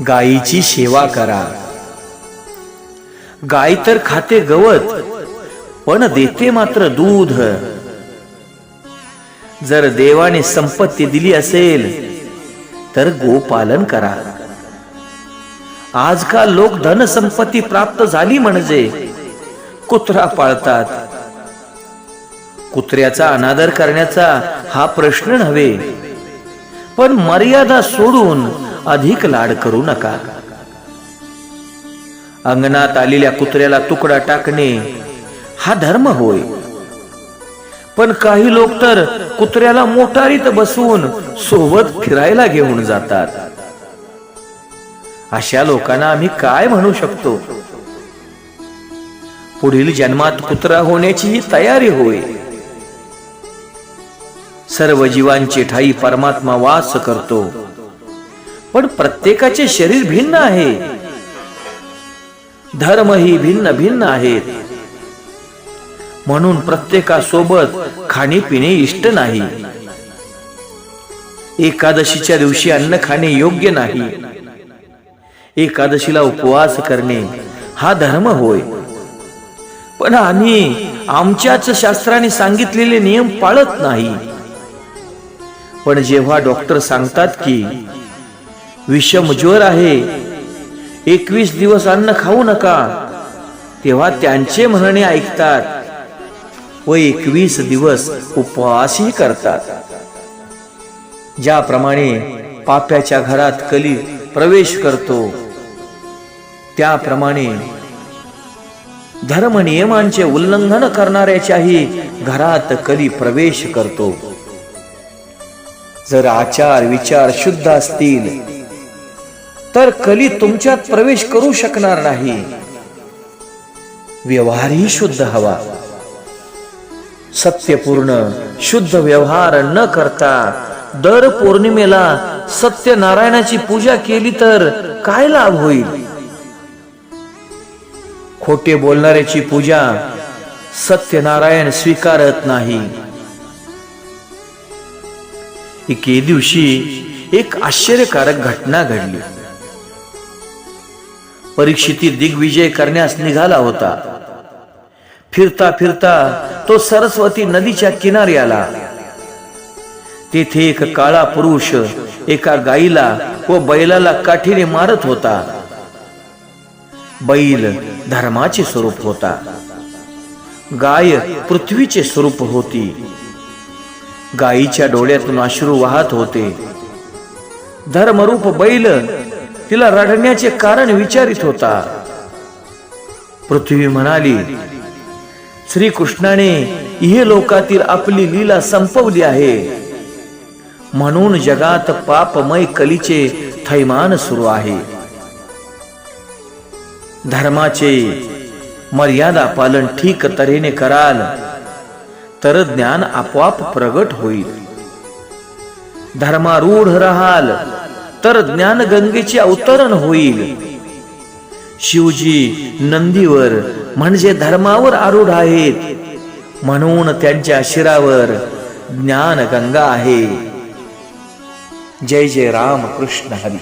गायीची सेवा करा. गाय तर खाते गवत पण देते मात्र दूध. जर देवाने संपत्ती दिली असेल तर गोपालन करा. आजकाल लोक धनसंपत्ती प्राप्त झाली म्हणजे कुत्रा पाळतात. कुत्र्याचा अनादर करण्याचा हा प्रश्न नव्हे पण मर्यादा सोडून अधिक लाड करू नका. अंगणात आलेल्या कुत्र्याला तुकडा टाकणे हा धर्म होय. पण काही लोक तर कुत्र्याला मोटारीत बसवून सोबत फिरायला घेऊन जातात. अशा लोकांना आम्ही काय म्हणू शकतो? पुढील जन्मात कुत्रा होण्याची ही तयारी होय. सर्व जीवांची ठाई परमात्मा वास करतो. पण प्रत्येकाचे शरीर भिन्न आहे. धर्म ही भिन्न भिन्न आहेत. म्हणून प्रत्येकासोबत खाणे इष्ट नाही. एकादशीच्या दिवशी अन्न खाणे योग्य नाही. एकादशीला उपवास करणे हा धर्म होय. पण आम्ही आमच्याच शास्त्राने सांगितलेले नियम पाळत नाही. पण जेव्हा डॉक्टर सांगतात की विषमज्वर आहे. एकवीस दिवस अन्न खाऊ नका. तेव्हा त्यांचे म्हणणे ऐकतात व एकवीस दिवस उपवासही करतात. ज्याप्रमाणे पाप्याच्या घरात कली प्रवेश करतो त्याप्रमाणे धर्म नियमांचे उल्लंघन करणाऱ्याच्याही घरात कली प्रवेश करतो. जर आचार विचार शुद्ध असतील तर कली तुमच्यात प्रवेश करू शकणार नाही. व्यवहारही शुद्ध हवा. सत्यपूर्ण शुद्ध व्यवहार न करता दर पौर्णिमेला सत्यनारायणाची पूजा केली तर काय लाभ होईल? खोटे बोलणाऱ्याची पूजा सत्यनारायण स्वीकारत नाही. एके दिवशी एक आश्चर्यकारक घटना घडली. परीक्षिती दिग्विजय करण्यास निघाला होता. फिरता फिरता तो सरस्वती नदीच्या किनारी आला तेथे एक काळा पुरुष एका गाईला व बैलाला काठीने मारत होता. बैल धर्माचे स्वरूप होता. गाय पृथ्वीचे स्वरूप होती. गायीच्या डोळ्यातून अश्रू वाहत होते. धर्मरूप बैल तिला रडण्याचे कारण विचारित होता. पृथ्वी म्हणाली श्रीकृष्णाने हे लोकातील आपली लीला संपवली आहे. म्हणून जगात पापमय कलीचे थैमान सुरू आहे. धर्माचे मर्यादा पालन ठीक तऱ्हेने कराल तर ज्ञान आपोआप प्रगट होईल. धर्मारूढ राहाल तर ज्ञान गंगेचे अवतरण होईल. शिवजी नंदीवर म्हणजे धर्मावर आरूढ आहेत. म्हणून त्यांच्या शिरावर ज्ञान गंगा आहे. जय जय राम कृष्ण हरी.